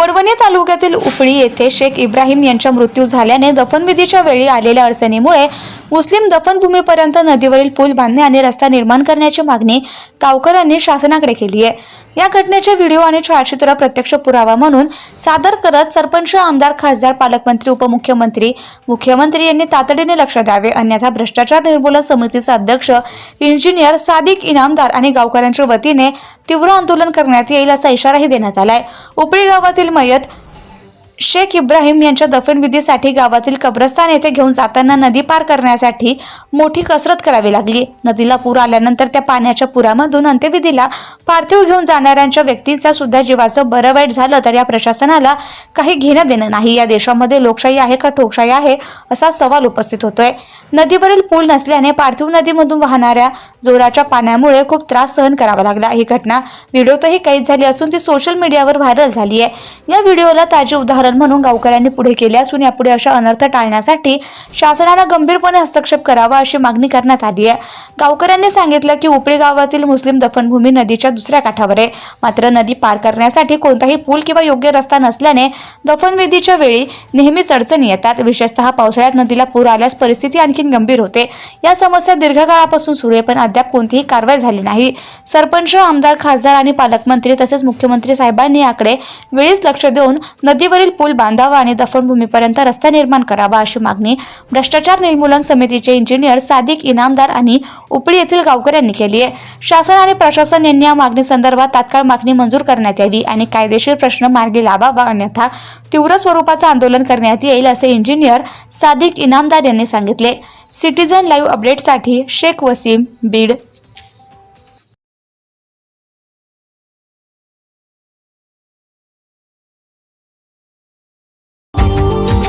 वडवणी तालुक्यातील उपळी येथे शेख इब्राहिम यांचा मृत्यू झाल्याने दफनविधीच्या वेळी आलेल्या अडचणीमुळे मुस्लिम दफनभूमीपर्यंत नदीवरील पूल बांधणे आणि रस्ता निर्माण करण्याची मागणी गावकऱ्यांनी शासनाकडे केली आहे. या घटनेचे व्हिडिओ आणि छायाचित्र प्रत्यक्ष पुरावा म्हणून सादर करत सरपंच आमदार खासदार पालकमंत्री उपमुख्यमंत्री मुख्यमंत्री यांनी तातडीने लक्ष द्यावे. अन्यथा भ्रष्टाचार निर्मूलन समितीचा अध्यक्ष इंजिनियर सादिक इनामदार आणि गावकऱ्यांच्या वतीने तीव्र आंदोलन करण्यात येईल असा इशाराही देण्यात आलाय. उपळी गावातील मयत शेख इब्राहिम यांच्या दफनविधीसाठी गावातील कब्रस्तान येथे घेऊन जाताना नदी पार करण्यासाठी मोठी कसरत करावी लागली. नदीला पूर आल्यानंतर त्या पाण्याच्या पुरामधून अंत्यविधीला पार्थिव घेऊन जाणाऱ्यांच्या व्यक्तीचा सुद्धा जीवाचं बरं वाईट झालं तर या प्रशासनाला काही घेणं देणं नाही. या देशामध्ये लोकशाही आहे का ठोकशाही आहे असा सवाल उपस्थित होतोय. नदीवरील पूल नसल्याने पार्थिव नदीमधून वाहणाऱ्या जोराच्या पाण्यामुळे खूप त्रास सहन करावा लागला. ही घटना व्हिडिओतही कैद झाली असून ती सोशल मीडियावर व्हायरल झाली आहे या व्हिडिओला ताजे उदाहरण म्हणून गावकऱ्यांनी पुढे केले असून यापुढे अशा अनर्थ टाळण्यासाठी शासनानं गंभीरपणे हस्तक्षेप करावा अशी मागणी करण्यात आली आहे. गावकऱ्यांनी सांगितलं की उपळी गावातील मुस्लिम दफनभूमी नदीच्या दुसऱ्या काठावर आहे. मात्र नदी पार करण्यासाठी कोणताही पूल किंवा योग्य रस्ता नसल्याने दफनविधीच्या वेळी नेहमीच अडचणी येतात. विशेषतः पावसाळ्यात नदीला पूर आल्यास परिस्थिती आणखी गंभीर होते. या समस्या दीर्घकाळापासून सुरू आहे पण अद्याप कोणतीही कारवाई झाली नाही. सरपंच आमदार खासदार आणि पालकमंत्री तसेच मुख्यमंत्री साहेबांनी याकडे वेळीच लक्ष देऊन नदीवरील पूल बांधावा आणि दफनभूमीपर्यंत रस्ता निर्माण करावा अशी मागणी भ्रष्टाचार निर्मूलन समितीचे इंजिनियर सादिक इनामदार आणि उपळी येथील गावकऱ्यांनी केली आहे. शासन आणि प्रशासन यांनी या मागणी संदर्भात तात्काळ मागणी मंजूर करण्यात यावी आणि कायदेशीर प्रश्न मार्गी लावावा अन्यथा तीव्र स्वरूपाचं आंदोलन करण्यात येईल असे इंजिनियर सादिक इनामदार यांनी सांगितले. सिटीझन लाईव्ह अपडेटसाठी शेख वसीम बीड.